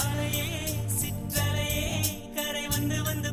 அலையே சிற்றலையே கரை வந்து வந்து